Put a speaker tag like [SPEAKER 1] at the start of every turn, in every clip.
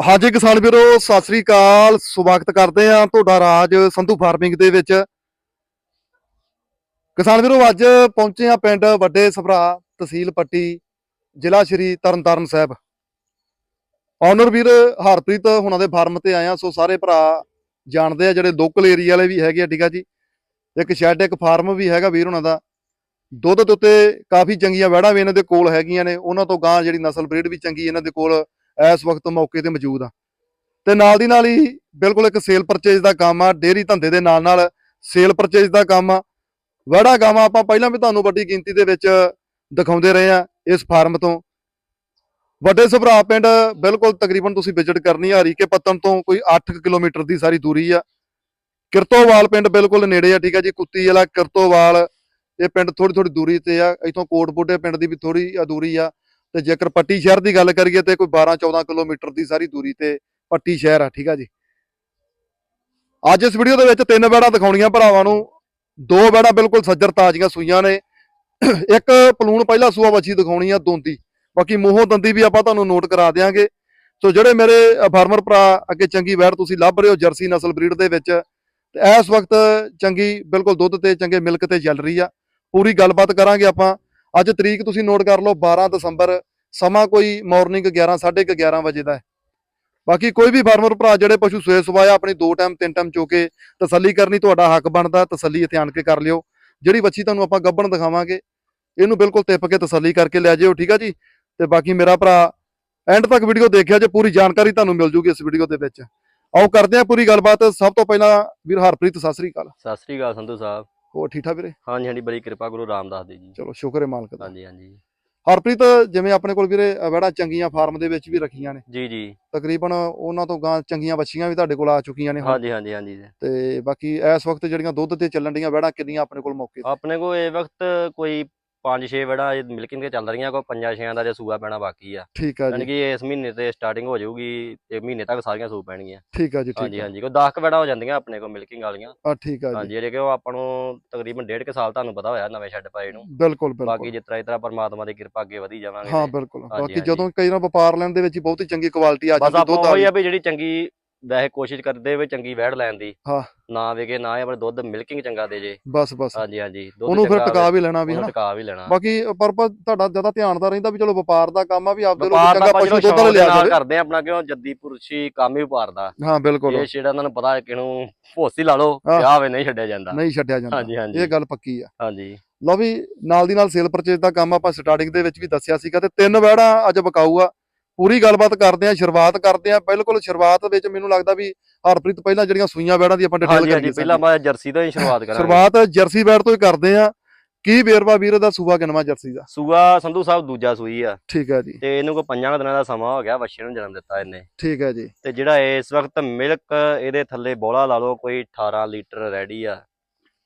[SPEAKER 1] ਹਾਂਜੀ ਕਿਸਾਨ ਵੀਰੋ, ਸਤਿ ਸ੍ਰੀ ਅਕਾਲ। ਸਵਾਗਤ ਕਰਦੇ ਆ ਤੁਹਾਡਾ ਰਾਜ ਸੰਧੂ ਫਾਰਮਿੰਗ ਦੇ ਵਿੱਚ। ਕਿਸਾਨ ਵੀਰੋ, ਅੱਜ ਪਹੁੰਚੇ ਆ ਪਿੰਡ ਵੱਡੇ ਸਭਰਾ ਤਹਿਸੀਲ ਪੱਟੀ, ਜ਼ਿਲ੍ਹਾ ਸ਼੍ਰੀ ਤਰਨਤਾਰਨ ਸਾਹਿਬ। ਓਨਰ ਵੀਰ ਹਰਪ੍ਰੀਤ ਹੁਣਾਂ ਦੇ ਫਾਰਮ ਤੇ ਆਇਆ ਸੋ ਸਾਰੇ ਭਰਾ ਜਾਣਦੇ ਆ, ਜਿਹੜੇ ਲੋਕਲ ਏਰੀਆ ਵਾਲੇ ਵੀ ਹੈਗੇ ਆ, ਠੀਕ ਆ ਜੀ। ਇੱਕ ਸ਼ੈੱਡ, ਇੱਕ ਫਾਰਮ ਵੀ ਹੈਗਾ ਵੀਰ ਹੁਣਾਂ ਦਾ। ਦੁੱਧ ਦੇ ਉੱਤੇ ਕਾਫੀ ਚੰਗੀਆਂ ਵਹਿੜਾਂ ਵੀ ਇਹਨਾਂ ਦੇ ਕੋਲ ਹੈਗੀਆਂ ਨੇ। ਉਹਨਾਂ ਤੋਂ ਗਾਂ ਜਿਹੜੀ ਨਸਲ ਬਰੀਡ ਵੀ ਚੰਗੀ ਇਹਨਾਂ ਦੇ ਕੋਲ ਇਸ ਵਕਤ ਮੌਕੇ ਤੇ ਮੌਜੂਦ ਆ। ਤੇ ਨਾਲ ਦੀ ਨਾਲ ਹੀ ਬਿਲਕੁਲ ਇੱਕ ਸੇਲ ਪਰਚੇਜ ਦਾ ਕੰਮ ਆ ਡੇਰੀ ਧੰਦੇ ਦੇ ਨਾਲ ਨਾਲ ਸੇਲ ਪਰਚੇਜ ਦਾ ਕੰਮ ਆ। ਵੜਾ ਗਾਵਾਂ ਆਪਾਂ ਪਹਿਲਾਂ ਵੀ ਤੁਹਾਨੂੰ ਵੱਡੀ ਗਿਣਤੀ ਦੇ ਵਿੱਚ ਦਿਖਾਉਂਦੇ ਰਹੇ ਆ ਇਸ ਫਾਰਮ ਤੋਂ। ਵੱਡੇ ਸਭਰਾ ਪਿੰਡ ਬਿਲਕੁਲ ਤਕਰੀਬਨ ਤੁਸੀਂ ਵਿਜ਼ਿਟ ਕਰਨੀ ਆ ਰੀਕੇ ਪੱਤਨ ਤੋਂ ਕੋਈ 8 ਕਿਲੋਮੀਟਰ ਦੀ ਸਾਰੀ ਦੂਰੀ ਆ। ਕਿਰਤੋਵਾਲ ਪਿੰਡ ਬਿਲਕੁਲ ਨੇੜੇ ਆ, ਠੀਕ ਆ ਜੀ, ਕੁੱਤੀ ਵਾਲਾ ਕਿਰਤੋਵਾਲ। ਇਹ ਪਿੰਡ ਥੋੜੀ ਥੋੜੀ ਦੂਰੀ ਤੇ ਆ, ਇਥੋਂ ਕੋਟਬੁੱਢੇ ਪਿੰਡ ਦੀ ਵੀ ਥੋੜੀ ਦੂਰੀ ਆ। ਤੇ ਜੇਕਰ ਪੱਟੀ ਸ਼ਹਿਰ ਦੀ ਗੱਲ ਕਰੀਏ ਤੇ ਕੋਈ 12 14 ਕਿਲੋਮੀਟਰ ਦੀ ਸਾਰੀ ਦੂਰੀ ਤੇ ਪੱਟੀ ਸ਼ਹਿਰ ਆ, ਠੀਕ ਆ ਜੀ। ਅੱਜ ਇਸ ਵੀਡੀਓ ਦੇ ਵਿੱਚ ਤਿੰਨ ਬੈੜਾਂ ਦਿਖਾਉਣੀਆਂ ਭਰਾਵਾਂ ਨੂੰ। ਦੋ ਬੈੜਾਂ ਬਿਲਕੁਲ ਸੱਜਰ ਤਾਜ਼ੀਆਂ ਸੂਈਆਂ ਨੇ। ਇੱਕ ਪਲੂਣ ਪਹਿਲਾ ਸੂਆ ਵੱਛੀ ਦਿਖਾਉਣੀ ਆ, ਦੋਂਦੀ। ਬਾਕੀ ਮੂੰਹੋਂ ਦੰਦੀ ਵੀ ਆਪਾਂ ਤੁਹਾਨੂੰ ਨੋਟ ਕਰਾ ਦਿਆਂਗੇ। ਸੋ ਜਿਹੜੇ ਮੇਰੇ ਫਾਰਮਰ ਭਰਾ ਅੱਗੇ ਚੰਗੀ ਵੈੜ ਤੁਸੀਂ ਲੱਭ ਰਹੇ ਹੋ ਜਰਸੀ ਨਸਲ ਬਰੀਡ ਦੇ ਵਿੱਚ, ਤੇ ਇਸ ਵਕਤ ਚੰਗੀ ਬਿਲਕੁਲ ਦੁੱਧ ਤੇ ਚੰਗੇ ਮਿਲਕ ਤੇ ਚੱਲ ਰਹੀ ਆ। ਪੂਰੀ ਗੱਲਬਾਤ ਕਰਾਂਗੇ ਆਪਾਂ। ਅੱਜ ਤਰੀਕ ਤੁਸੀਂ ਨੋਟ ਕਰ ਲਓ 12 ਦਸੰਬਰ, ਸਮਾਂ ਕੋਈ ਮਾਰਨਿੰਗ 11 11:30 11 ਵਜੇ ਦਾ ਹੈ। ਬਾਕੀ ਕੋਈ ਵੀ ਫਾਰਮਰ ਭਰਾ ਜਿਹੜੇ ਪਸ਼ੂ ਸੋਏ ਸਵਾਇਆ ਆਪਣੀ ਦੋ ਟਾਈਮ ਤਿੰਨ ਟਾਈਮ ਚੋਕੇ ਤਸੱਲੀ ਕਰਨੀ, ਤੁਹਾਡਾ ਹੱਕ ਬਣਦਾ, ਤਸੱਲੀ ਇੱਥੇ ਆਣ ਕੇ ਕਰ ਲਿਓ। ਜਿਹੜੀ ਬੱਚੀ ਤੁਹਾਨੂੰ ਆਪਾਂ ਗੱਬਣ ਦਿਖਾਵਾਂਗੇ, ਇਹਨੂੰ ਬਿਲਕੁਲ ਤਿੱਪ ਕੇ ਤਸੱਲੀ ਕਰਕੇ ਲੈ ਜਾਇਓ ਠੀਕ ਆ ਜੀ? ਤੇ ਬਾਕੀ ਮੇਰਾ ਭਰਾ ਐਂਡ ਤੱਕ ਵੀਡੀਓ ਦੇਖਿਆ ਜੇ, ਪੂਰੀ ਜਾਣਕਾਰੀ ਤੁਹਾਨੂੰ ਮਿਲ ਜੂਗੀ ਇਸ ਵੀਡੀਓ ਦੇ ਵਿੱਚ। ਆਓ ਕਰਦੇ ਹਾਂ ਪੂਰੀ ਗੱਲਬਾਤ। ਸਭ ਤੋਂ ਪਹਿਲਾਂ ਵੀਰ ਹਰਪ੍ਰੀਤ, ਸਤਿ ਸ੍ਰੀ ਅਕਾਲ।
[SPEAKER 2] ਸਤਿ ਸ੍ਰੀ ਅਕਾਲ ਸੰਧੂ ਸਾਹਿਬ।
[SPEAKER 1] ਹੋਰ ਠੀਕ ਠਾਕ ਵੀਰੇ?
[SPEAKER 2] ਹਾਂਜੀ ਹਾਂਜੀ ਬੜੀ ਕਿਰਪਾ ਗੁਰੂ ਰਾਮਦਾਸ ਦੀ ਜੀ।
[SPEAKER 1] ਚਲੋ ਸ਼ੁਕਰ ਹੈ ਮਾਲਕ ਦਾ।
[SPEAKER 2] ਹਾਂਜੀ ਹਾਂਜੀ।
[SPEAKER 1] ਹਰਪ੍ਰੀਤ ਜਿਵੇਂ ਆਪਣੇ ਕੋਲ ਵੀਰੇ ਵੜਾ ਚੰਗੀਆਂ ਫਾਰਮ ਦੇ ਵਿੱਚ ਵੀ ਰੱਖੀਆਂ ਨੇ।
[SPEAKER 2] ਜੀ ਜੀ।
[SPEAKER 1] ਤਕਰੀਬਨ ਉਹਨਾਂ ਤੋਂ ਗਾਂ ਚੰਗੀਆਂ ਬੱਚੀਆਂ ਵੀ ਤੁਹਾਡੇ ਕੋਲ ਆ ਚੁੱਕੀਆਂ ਨੇ
[SPEAKER 2] ਹਾਂਜੀ ਹਾਂਜੀ ਹਾਂਜੀ।
[SPEAKER 1] ਤੇ ਬਾਕੀ ਇਸ ਵਕਤ ਜਿਹੜੀਆਂ ਦੁੱਧ ਤੇ ਚੱਲਣ ਡੀਆਂ ਵੜਾ ਕਿੰਨੀਆਂ ਆਪਣੇ ਕੋਲ ਮੌਕੇ ਤੇ?
[SPEAKER 2] ਆਪਣੇ ਕੋਲ ਇਹ ਵਕਤ ਕੋਈ 5-6 ਵੜਾ ਮਿਲਕਿੰਗ ਤੇ ਚੱਲ ਰਹੀਆਂ ਕੋਈ 5-6 ਦਾ ਜੇ ਸੂਆ ਪੈਣਾ ਬਾਕੀ ਆ।
[SPEAKER 1] ਠੀਕ ਆ
[SPEAKER 2] ਯਾਨੀ
[SPEAKER 1] ਜੀ
[SPEAKER 2] ਕਿ ਇਸ ਮਹੀਨੇ ਤੇ ਸਟਾਰਟਿੰਗ ਹੋ ਜਾਊਗੀ ਤੇ ਮਹੀਨੇ ਤੱਕ ਸਾਰੀਆਂ ਸੂ ਪੈਣਗੀਆਂ।
[SPEAKER 1] ਠੀਕ ਆ ਜੀ ਠੀਕ
[SPEAKER 2] ਹਾਂਜੀ ਹਾਂਜੀ ਕੋਈ 10 ਵੜਾ ਹੋ ਜਾਂਦੀਆਂ ਆਪਣੇ ਕੋਲ ਮਿਲਕਿੰਗ ਵਾਲੀਆਂ।
[SPEAKER 1] ਆ ਠੀਕ ਆ ਜੀ।
[SPEAKER 2] ਹਾਂਜੀ ਜਿਹੜੇ ਕਿ ਉਹ ਆਪਾਂ ਨੂੰ ਤਕਰੀਬਨ ਡੇਢ ਕੁ ਸਾਲ ਤੁਹਾਨੂੰ ਪਤਾ ਹੋਇਆ ਨਵੇਂ ਛੱਡ ਪਾਏ ਨੂੰ।
[SPEAKER 1] ਬਿਲਕੁਲ
[SPEAKER 2] ਬਾਕੀ
[SPEAKER 1] ਬਿਲਕੁਲ
[SPEAKER 2] ਜਿਸ ਤਰ੍ਹਾਂ ਇਸ ਤਰ੍ਹਾਂ ਪਰਮਾਤਮਾ ਦੀ ਕਿਰਪਾ ਅੱਗੇ ਵਧੀ ਜਾਵਾਂਗੇ।
[SPEAKER 1] ਹਾਂ ਬਿਲਕੁਲ। ਬਾਕੀ। ਜਦੋਂ ਕਈ ਵਾਰ ਵਪਾਰ ਲੈਣ ਦੇ ਵਿੱਚ ਹੀ ਬਹੁਤੀ ਚੰਗੀ ਕੁਆਲਿਟੀ ਆ
[SPEAKER 2] ਬਸ
[SPEAKER 1] ਜਾਂਦੀ
[SPEAKER 2] ਆਪਾਂ
[SPEAKER 1] ਦੁੱਧ ਆ
[SPEAKER 2] ਉਹੀ
[SPEAKER 1] ਗਈ
[SPEAKER 2] ਆ ਵੀ ਜਿਹੜੀ ਚੰਗੀ ਵੈਸੇ ਕੋਸ਼ਿਸ਼ ਕਰਦੇ ਵੀ ਚੰਗੀ ਵੈੜ ਲੈਣ ਦੀ।
[SPEAKER 1] ਹਾਂ।
[SPEAKER 2] ਨਾ ਵੇਗੇ ਨਾ ਹੀ ਆਪਣੇ ਦੁੱਧ ਮਿਲਕਿੰਗ ਚੰਗਾ ਦੇ ਜੇ।
[SPEAKER 1] ਬਸ ਬਸ।
[SPEAKER 2] ਹਾਂਜੀ ਹਾਂਜੀ।
[SPEAKER 1] ਉਹਨੂੰ ਫਿਰ ਟਿਕਾ ਵੀ ਲੈਣਾ ਵੀ ਹਨਾ?
[SPEAKER 2] ਟਿਕਾ ਵੀ ਲੈਣਾ।
[SPEAKER 1] ਬਾਕੀ ਪਰਪਸ ਤੁਹਾਡਾ ਜ਼ਿਆਦਾ ਧਿਆਨ ਦਾ ਰਹਿੰਦਾ ਵੀ ਚਲੋ ਵਪਾਰ ਦਾ ਕੰਮ ਆ ਵੀ ਆਪਦੇ ਲੋਕ ਚੰਗਾ ਪਸ਼ੂ
[SPEAKER 2] ਜਦੋਂ
[SPEAKER 1] ਦੁੱਧ ਲਿਆ ਜਾਵੇ
[SPEAKER 2] ਕਰਦੇ ਆ ਆਪਣਾ ਕਿਉਂ ਜੱਦੀ ਪੁਰਸ਼ੀ ਕੰਮ ਹੀ ਵਪਾਰ ਦਾ।
[SPEAKER 1] ਹਾਂ ਬਿਲਕੁਲ।
[SPEAKER 2] ਇਹ ਜਿਹੜਾ ਉਹਨਾਂ ਨੂੰ ਪਤਾ ਕਿਹਨੂੰ ਭੋਸੀ ਲਾ ਲਓ
[SPEAKER 1] ਹਾਂ।
[SPEAKER 2] ਵਿਆਹ ਵੇ ਨਹੀਂ ਛੱਡਿਆ ਜਾਂਦਾ।
[SPEAKER 1] ਨਹੀਂ ਛੱਡਿਆ ਜਾਂਦਾ।
[SPEAKER 2] ਹਾਂਜੀ ਹਾਂਜੀ।
[SPEAKER 1] ਇਹ ਗੱਲ ਪੱਕੀ ਆ।
[SPEAKER 2] ਹਾਂਜੀ।
[SPEAKER 1] ਲਓ ਵੀ ਨਾਲ ਦੀ ਨਾਲ ਸੇਲ ਪਰਚੇਜ ਦਾ ਕੰਮ ਆਪਾਂ ਸਟਾਰਟਿੰਗ ਦੇ ਵਿੱਚ ਵੀ ਦੱਸਿਆ ਸੀਗਾ ਤੇ ਤਿੰਨ ਵੈੜਾਂ ਅੱਜ ਬਕਾਊ ਆ ਪੂਰੀ ਗੱਲਬਾਤ ਕਰਦੇ ਆ ਸ਼ੁਰੂਆਤ ਕਰਦੇ ਆ ਬਿਲਕੁਲ ਸ਼ੁਰੂਆਤ ਵਿੱਚ ਮੈਨੂੰ ਲੱਗਦਾ ਵੀ ਹਰਪ੍ਰੀਤ ਪਹਿਲਾਂ ਜਿਹੜੀਆਂ ਸੂਈਆਂ ਵੈੜਾਂ ਦੀ ਆਪਾਂ ਡਿਟੇਲ
[SPEAKER 2] ਹਾਂਜੀ ਹਾਂਜੀ
[SPEAKER 1] ਕਰੀਏ
[SPEAKER 2] ਪਹਿਲਾਂ ਮੈਂ ਜਰਸੀ ਤੋਂ ਹੀ ਸ਼ੁਰੂਆਤ ਕਰਾਂਗੇ।
[SPEAKER 1] ਸ਼ੁਰੂਆਤ ਜਰਸੀ ਵੈੜ ਤੋਂ ਹੀ ਕਰਦੇ ਆ ਕੀ ਬੇਰਵਾ ਵੀਰ ਦਾ ਸੂਆ ਕਿਨਵਾ ਜਰਸੀ ਦਾ?
[SPEAKER 2] ਸੂਆ ਸੰਧੂ ਸਾਹਿਬ ਦੂਜਾ ਸੂਈ ਆ।
[SPEAKER 1] ਠੀਕ ਹੈ ਜੀ।
[SPEAKER 2] ਤੇ ਇਹਨੂੰ ਕੋ ਪੰਜਾਂ ਦਿਨਾਂ ਦਾ ਸਮਾਂ ਹੋ ਗਿਆ ਬੱਚੇ ਨੂੰ ਜਨਮ ਦਿੱਤਾ ਇਹਨੇ।
[SPEAKER 1] ਠੀਕ ਹੈ ਜੀ।
[SPEAKER 2] ਤੇ ਜਿਹੜਾ ਇਸ ਵਕਤ ਮਿਲਕ ਇਹਦੇ ਥੱਲੇ ਬੋਲਾ ਲਾ ਲਓ ਕੋਈ 18 ਲੀਟਰ ਰੈਡੀ ਆ।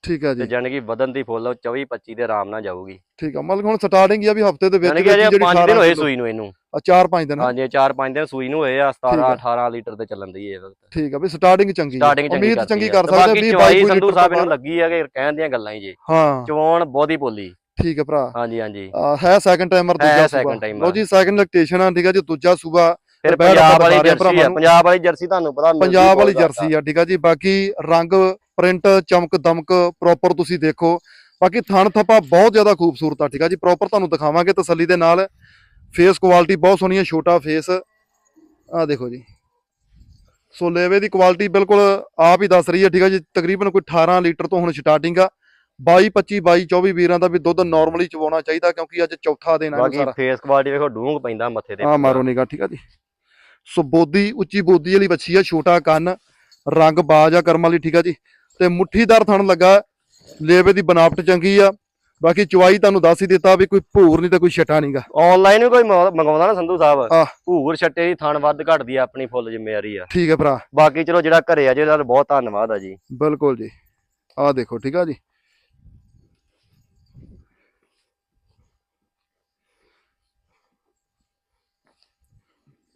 [SPEAKER 1] ਠੀਕ ਹੈ
[SPEAKER 2] ਤੇ
[SPEAKER 1] ਜੀ
[SPEAKER 2] ਜਾਣੀ ਕਿ ਵਧਨ ਦੀ ਫੁੱਲ 24 25 ਦੇ ਆਰਾਮ ਨਾਲ ਜਾਊਗੀ।
[SPEAKER 1] ਠੀਕ ਆ ਮਤਲਬ ਹੁਣ ਸਟਾਰਟਿੰਗ ਹੀ ਆ ਵੀ ਹਫ਼ਤੇ ਦੇ ਵਿੱਚ
[SPEAKER 2] ਅਜੇ 5 ਦਿਨ
[SPEAKER 1] 18
[SPEAKER 2] ਹੋਏ ਸੂਈ ਨੂੰ ਇਹਨੂੰ।
[SPEAKER 1] ਆ 4-5 ਦਿਨ।
[SPEAKER 2] ਹਾਂਜੀ 4-5 ਦਿਨ ਸੂਈ ਨੂੰ ਹੋਏ ਆ 17
[SPEAKER 1] ਆ।
[SPEAKER 2] 18 ਲੀਟਰ ਤੇ ਚੱਲਣ ਦੀ ਇਹ ਵਕਤ।
[SPEAKER 1] ਠੀਕ ਆ ਵੀ ਸਟਾਰਟਿੰਗ ਚੰਗੀ।
[SPEAKER 2] ਸਟਾਰਟਿੰਗ ਚੰਗੀ
[SPEAKER 1] ਉਮੀਦ ਚੰਗੀ। ਕਰ ਸਕਦੇ
[SPEAKER 2] ਬਾਕੀ
[SPEAKER 1] 20
[SPEAKER 2] ਚਵਾਈ
[SPEAKER 1] 22
[SPEAKER 2] ਸੰਧੂ
[SPEAKER 1] ਲੀਟਰ
[SPEAKER 2] ਸਾਹਿਬ
[SPEAKER 1] ਤੋਂ
[SPEAKER 2] ਇਹਨੂੰ ਲੱਗੀ ਆ ਕਿ ਕਹਿਣ ਦੀਆਂ ਗੱਲਾਂ ਹੀ ਜੇ।
[SPEAKER 1] ਹਾਂ।
[SPEAKER 2] ਚਵਾਉਣ ਬਹੁਤੀ ਬੋਲੀ।
[SPEAKER 1] ਠੀਕ ਹੈ ਭਰਾ।
[SPEAKER 2] ਹਾਂਜੀ ਹਾਂਜੀ।
[SPEAKER 1] ਹੈ ਸੈਕੰਡ ਟਾਈਮਰ
[SPEAKER 2] ਹੈ
[SPEAKER 1] ਦੂਜਾ ਸੂਬਾ। ਲਓ ਜੀ ਸੈਕੰਡ ਲੈਕਟੇਸ਼ਨ ਆ ਠੀਕ ਆ ਜੀ ਦੂਜਾ ਸੂਬਾ।
[SPEAKER 2] ਫਿਰ ਪੰਜਾਬ ਵਾਲੀ ਜਰਸੀ ਆ। ਪੰਜਾਬ ਵਾਲੀ ਜਰਸੀ ਤੁਹਾਨੂੰ ਪਤਾ
[SPEAKER 1] ਪੰਜਾਬ ਵਾਲੀ ਜਰਸੀ ਆ ਠੀਕ ਆ ਜੀ ਬਾਕੀ ਰੰਗ ਪ੍ਰਿੰਟ ਚਮਕ ਦਮਕ ਪ੍ਰੋਪਰ ਤੁਸੀਂ ਦੇਖੋ। ਬਾਕੀ ਥਣ ਥੱਪਾ ਬਹੁਤ ਜ਼ਿਆਦਾ ਖੂਬਸੂਰਤ ਆ ਠੀਕ ਆ ਜੀ? ਪ੍ਰੋਪਰ ਤੁਹਾਨੂੰ ਦਿਖਾਵਾਂਗੇ ਤਸੱਲੀ ਦੇ ਨਾਲ। ਫੇਸ ਕੁਆਲਿਟੀ ਬਹੁਤ ਸੋਹਣੀ ਹੈ ਛੋਟਾ ਫੇਸ ਆ ਦੇਖੋ ਜੀ। ਸੋ ਲੇਵੇ ਦੀ ਕੁਆਲਿਟੀ ਬਿਲਕੁਲ ਆਪ ਹੀ ਦੱਸ ਰਹੀ ਹੈ ਠੀਕ ਆ ਜੀ? ਤਕਰੀਬਨ ਕੋਈ 18 ਲੀਟਰ ਤੋਂ ਹੁਣ ਸਟਾਰਟਿੰਗ ਆ। 22 25 22 24 ਵੀਰਾਂ ਦਾ ਵੀ ਦੁੱਧ ਨਾਰਮਲੀ ਚਵਾਉਣਾ ਚਾਹੀਦਾ ਕਿਉਂਕਿ ਅੱਜ ਚੌਥਾ ਦਿਨ ਆ
[SPEAKER 2] ਬਾਕੀ ਫੇਸ ਕੁਆਲਿਟੀ ਵੇਖੋ ਡੂੰਘ ਪੈਂਦਾ ਮੱਥੇ ਤੇ।
[SPEAKER 1] ਆ ਮਾਰੋ ਨਿਗਾ ਠੀਕ ਆ ਜੀ। ਸੋ ਬੋਦੀ ਉੱਚੀ ਬੋਦੀ ਵਾਲੀ ਬੱਚੀ ਆ ਛੋਟਾ ਕੰਨ ਰੰਗ ਬਾਜ ਆ ਕਰਮ ਵਾਲੀ ਠੀਕ ਆ ਜੀ? ਤੇ ਮੁੱਠੀਦਾਰ ਥਣ ਲੱਗਾ ਲੇਵੇ ਦੀ ਬਨਾਵਟ ਚੰਗੀ ਆ। ਬਾਕੀ ਚਵਾਈ ਤੁਹਾਨੂੰ ਦੱਸ ਹੀ ਦਿੱਤਾ ਵੀ ਕੋਈ ਭੂਰ ਨਹੀਂ ਤੇ ਕੋਈ ਛਟਾ ਨਹੀਂਗਾ
[SPEAKER 2] ਆਨਲਾਈਨ ਵੀ ਕੋਈ ਮੰਗਵਾ- ਮੰਗਵਾਉਂਦਾ ਨਾ ਸੰਧੂ ਸਾਹਿਬ। ਭੂਰ ਛੱਟੇ ਦੀ ਥਣ ਵੱਧ ਘਟਦੀ ਆ ਆਪਣੀ ਫੁੱਲ ਜ਼ਿੰਮੇਵਾਰੀ ਆ।
[SPEAKER 1] ਠੀਕ ਹੈ ਭਰਾ।
[SPEAKER 2] ਬਾਕੀ ਚਲੋ ਜਿਹੜਾ ਘਰੇ ਆ ਜਿਹਦਾ ਬਹੁਤ ਧੰਨਵਾਦ ਆ ਜੀ।
[SPEAKER 1] ਬਿਲਕੁਲ ਜੀ। ਆ ਦੇਖੋ ਠੀਕ ਆ ਜੀ।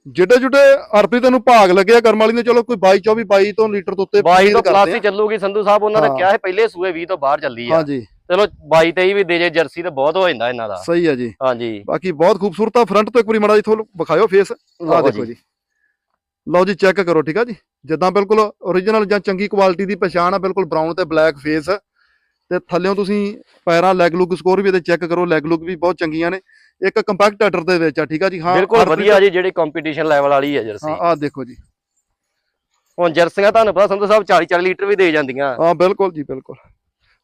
[SPEAKER 1] ਜਿੱਡੇ ਜੁੱਡੇ ਅਰਪੀ ਤੈਨੂੰ ਭਾਗ ਲੱਗਿਆ ਕਰਮ ਵਾਲੀ ਨੇ ਚਲੋ ਕੋਈ 22 24 22 ਤੋਂ ਲੀਟਰ ਤੋਂ ਉੱਤੇ
[SPEAKER 2] 22
[SPEAKER 1] ਉਮੀਦ
[SPEAKER 2] ਤੋਂ ਪਲੱਸ। ਹੀ ਚੱਲੂਗੀ ਸੰਧੂ ਸਾਹਿਬ ਉਹਨਾਂ ਨੇ। ਕਿਹਾ ਹੈ ਪਹਿਲੇ ਸੂਏ 20 ਤੋਂ ਬਾਹਰ ਚੱਲੀ ਆ।
[SPEAKER 1] ਹਾਂਜੀ।
[SPEAKER 2] ਚਲੋ 22 23 ਵੀ ਦੇ ਜੇ ਜਰਸੀ ਤਾਂ ਬਹੁਤ ਹੋ ਜਾਂਦਾ ਇਹਨਾਂ ਦਾ।
[SPEAKER 1] ਸਹੀ ਆ ਜੀ।
[SPEAKER 2] ਹਾਂਜੀ।
[SPEAKER 1] ਬਾਕੀ ਬਹੁਤ ਖੂਬਸੂਰਤ ਆ ਫਰੰਟ ਤੋਂ ਇੱਕ ਵਾਰੀ ਮੜਾ ਜੀ ਤੁਹਾਨੂੰ ਵਿਖਾਇਓ ਫੇਸ ਆ ਦੇਖੋ
[SPEAKER 2] ਜੀ।
[SPEAKER 1] ਜੀ। ਲਓ ਜੀ ਚੈੱਕ ਕਰੋ ਠੀਕ ਆ ਜੀ? ਜਿੱਦਾਂ ਬਿਲਕੁਲ origignal ਜਾਂ ਚੰਗੀ ਕੁਆਲਿਟੀ ਦੀ ਪਛਾਣ ਆ ਬਿਲਕੁਲ ਬਰਾਊਨ ਤੇ ਬਲੈਕ ਫੇਸ ਤੇ ਥੱਲੇੋਂ ਤੁਸੀਂ ਪੈਰਾਂ ਲੈਗ ਲੁੱਕ ਸਕੋਰ ਵੀ ਇਹਦੇ ਚੈੱਕ ਕਰੋ ਲੈਗ ਲੁੱਕ ਵੀ ਬਹੁਤ ਚੰਗੀਆਂ ਨੇ। ਇੱਕ ਕੰਪੈਕਟ ਆਰਡਰ ਦੇ ਵਿੱਚ ਆ ਠੀਕ ਆ ਜੀ? ਹਾਂ
[SPEAKER 2] ਬਿਲਕੁਲ ਵਧੀਆ ਜੀ ਜਿਹੜੀ ਕੰਪੀਟੀਸ਼ਨ ਲੈਵਲ ਵਾਲੀ ਹੈ ਜਰਸੀ।
[SPEAKER 1] ਹਾਂ ਆਹ ਦੇਖੋ ਜੀ।
[SPEAKER 2] ਹੁਣ ਜਰਸੀਆਂ ਤੁਹਾਨੂੰ ਪਤਾ ਸੰਧੂ ਸਾਹਿਬ 40 40 ਲੀਟਰ ਵੀ ਦੇ ਜਾਂਦੀਆਂ।
[SPEAKER 1] ਹਾਂ ਬਿਲਕੁਲ ਜੀ ਬਿਲਕੁਲ।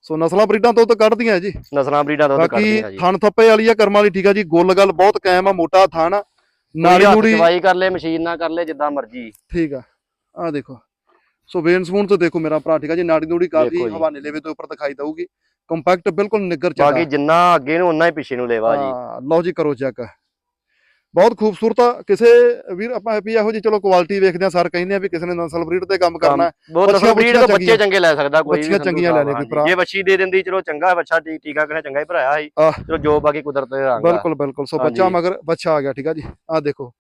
[SPEAKER 1] ਸੋ ਨਸਲਾਂ ਬਰੀਡਾਂ ਤੋਂ ਤਾਂ ਕੱਢਦੀਆਂ ਜੀ।
[SPEAKER 2] ਨਸਲਾਂ ਬਰੀਡਾਂ
[SPEAKER 1] ਬਾਕੀ
[SPEAKER 2] ਕੱਢਦੀਆਂ ਜੀ।
[SPEAKER 1] ਥਣ ਥੱਪੇ ਵਾਲੀ ਆ ਕਰਮਾਂ ਵਾਲੀ ਠੀਕ ਆ ਜੀ। ਗੁੱਲ ਗੱਲ ਬਹੁਤ ਕਾਇਮ ਆ ਮੋਟਾ ਥਣ। ਆ
[SPEAKER 2] ਨਾਲੀ
[SPEAKER 1] ਨੂੜੀ
[SPEAKER 2] ਚਵਾਈ ਕਰ ਲੈ ਮਸ਼ੀਨ ਨਾਲ ਕਰ ਲੈ ਜਿੱਦਾਂ ਮਰਜ਼ੀ।
[SPEAKER 1] ਠੀਕ ਆ। ਆ ਦੇਖੋ। ਸੋ ਵੇਨ ਸਪੂਨ ਤੋਂ ਦੇਖੋ ਮੇਰਾ ਭਰਾ ਠੀਕ ਆ ਜੀ ਨਾੜੀ ਨੂੜੀ ਕਾਫੀ
[SPEAKER 2] ਦੇਖੋ ਜੀ।
[SPEAKER 1] ਹਵਾਨੇ ਲੈਵੇ ਤੋਂ ਉੱਪਰ ਦਿਖਾਈ ਦਊਗੀ ਕੰਪੈਕਟ ਬਿਲਕੁਲ ਨਿੱਗਰ ਚੱਲਦਾ
[SPEAKER 2] ਬਾਕੀ ਜਿੰਨਾ ਅੱਗੇ ਨੂੰ ਉਨਾ ਹੀ ਪਿੱਛੇ ਨੂੰ ਲੈਵਾ ਜੀ
[SPEAKER 1] ਹਾਂ ਲਓ ਜੀ ਕਰੋ ਚੈੱਕ ਬਹੁਤ ਖੂਬਸੂਰਤ ਆ ਕਿਸੇ ਵੀਰ ਆਪਾਂ ਵੀ ਇਹੋ ਜੀ ਚਲੋ ਕੁਆਲਿਟੀ ਵੇਖਦੇ ਆ ਸਰ ਕਹਿੰਦੇ ਆ ਵੀ ਕਿਸੇ ਨੇ ਨਸਲ ਬਰੀਡ ਤੇ ਕੰਮ ਕਰਨਾ ਹੈ।
[SPEAKER 2] ਬਹੁਤ
[SPEAKER 1] ਬੱਚੀਆਂ
[SPEAKER 2] ਨਸਲ ਬਰੀਡ ਤੋਂ
[SPEAKER 1] ਬੱਚੀਆਂ
[SPEAKER 2] ਬੱਚੇ ਚੰਗੇ ਲੈ ਸਕਦਾ ਕੋਈ ਵੀ
[SPEAKER 1] ਬੱਚੀਆਂ
[SPEAKER 2] ਸੰਧੂ
[SPEAKER 1] ਚੰਗੀਆਂ ਲੈ ਲੈ ਕੋਈ
[SPEAKER 2] ਹਾਂਜੀ।
[SPEAKER 1] ਭਰਾ।
[SPEAKER 2] ਜੇ ਬੱਚੀ ਦੇ ਦਿੰਦੀ ਚਲੋ ਚੰਗਾ ਬੱਚਾ ਟੀ- ਟੀਕਾ ਕਰੇ ਚੰਗਾ ਹੀ ਭਰਾਇਆ ਸੀ
[SPEAKER 1] ਆਹ।
[SPEAKER 2] ਚਲੋ ਜੋ ਬਾਕੀ ਕੁਦਰਤ ਦੇ ਰੰਗ ਆ
[SPEAKER 1] ਬਿਲਕੁਲ ਬਿਲਕੁਲ ਸੋ ਬੱਚਾ
[SPEAKER 2] ਹਾਂਜੀ।
[SPEAKER 1] ਮਗਰ ਬੱਚਾ ਆ ਗਿਆ ਠੀਕ ਆ ਜੀ ਆ ਦੇਖੋ